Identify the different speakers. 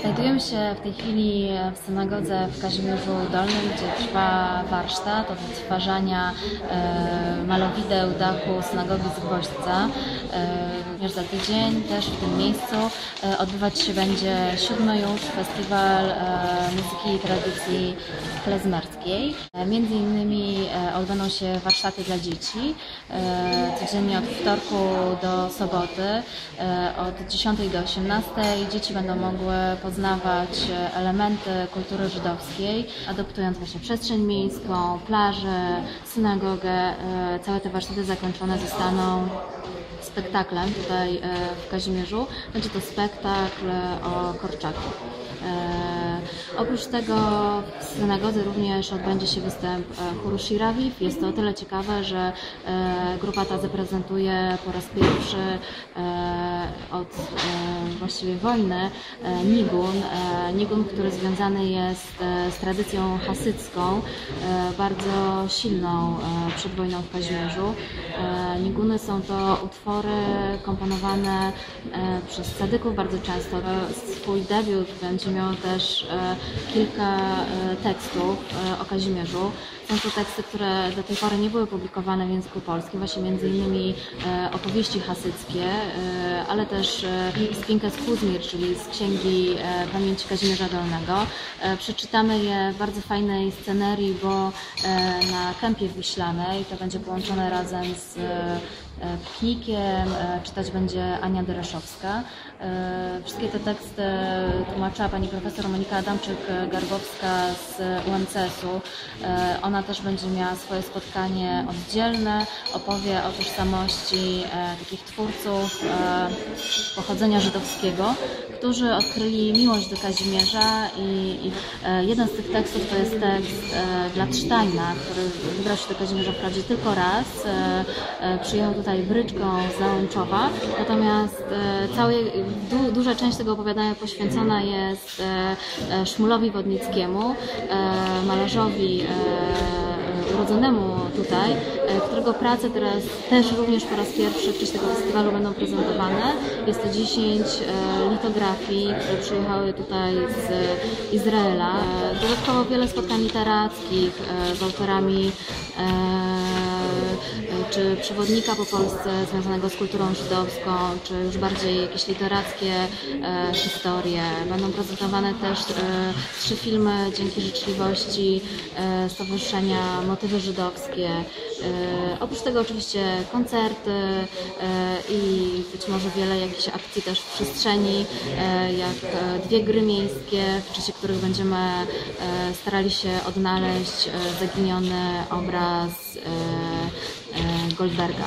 Speaker 1: Znajdujemy się w tej chwili w synagodze w Kazimierzu Dolnym, gdzie trwa warsztat odtwarzania e, malowideł dachu synagogi z Gwoźdca. E, również za tydzień też w tym miejscu e, odbywać się będzie siódmy już festiwal e, muzyki i tradycji klezmerskiej. E, między innymi e, odbędą się warsztaty dla dzieci e, codziennie od wtorku do soboty e, od 10 do 18. Dzieci będą mogły poznawać e, elementy kultury żydowskiej, adoptując właśnie przestrzeń miejską, plażę, synagogę. E, Całe te warsztaty zakończone zostaną spektaklem tutaj e, w Kazimierzu. Będzie to spektakl o Korczaku. Oprócz tego w synagodze również odbędzie się występ chóru Shirawiv. Jest to o tyle ciekawe, że grupa ta zaprezentuje po raz pierwszy od właściwie wojny e, nigun. E, Nigun, który związany jest e, z tradycją hasycką, e, bardzo silną przed wojną w Kazimierzu. Niguny są to utwory komponowane przez sadyków bardzo często. Swój debiut będzie miał też kilka tekstów o Kazimierzu. Są to teksty, które do tej pory nie były publikowane w języku polskim, właśnie między innymi opowieści hasyckie, ale też e, z Kuzmir, czyli z Księgi Pamięci Kazimierza Dolnego. E, Przeczytamy je w bardzo fajnej scenerii, bo e, na Kępie Wiślanej to będzie połączone razem z e, piknikiem, czytać będzie Ania Dereszowska. Wszystkie te teksty tłumaczyła pani profesor Monika Adamczyk-Garbowska z UMCS-u. Ona też będzie miała swoje spotkanie oddzielne, opowie o tożsamości takich twórców pochodzenia żydowskiego, którzy odkryli miłość do Kazimierza i, i e, jeden z tych tekstów to jest tekst e, dla Steina, który wybrał się do Kazimierza wprawdzie tylko raz. E, e, Przyjechał tutaj bryczką z Załęczowa, natomiast e, całe, du, duża część tego opowiadania poświęcona jest e, e, Szmulowi Wodnickiemu, e, malarzowi e, urodzonemu tutaj, e, którego prace teraz też również po raz pierwszy w czasie tego festiwalu będą prezentowane. Jest to 10 e, litografii, które przyjechały tutaj z Izraela. E, Dodatkowo wiele spotkań literackich z autorami czy przewodnika po Polsce związanego z kulturą żydowską, czy już bardziej jakieś literackie e, historie. Będą prezentowane też e, trzy filmy dzięki życzliwości e, Stowarzyszenia Motywy Żydowskie. E, oprócz tego oczywiście koncerty e, i być może wiele jakichś akcji też w przestrzeni, e, jak dwie gry miejskie, w czasie których będziemy starali się odnaleźć zaginiony obraz Goldberga.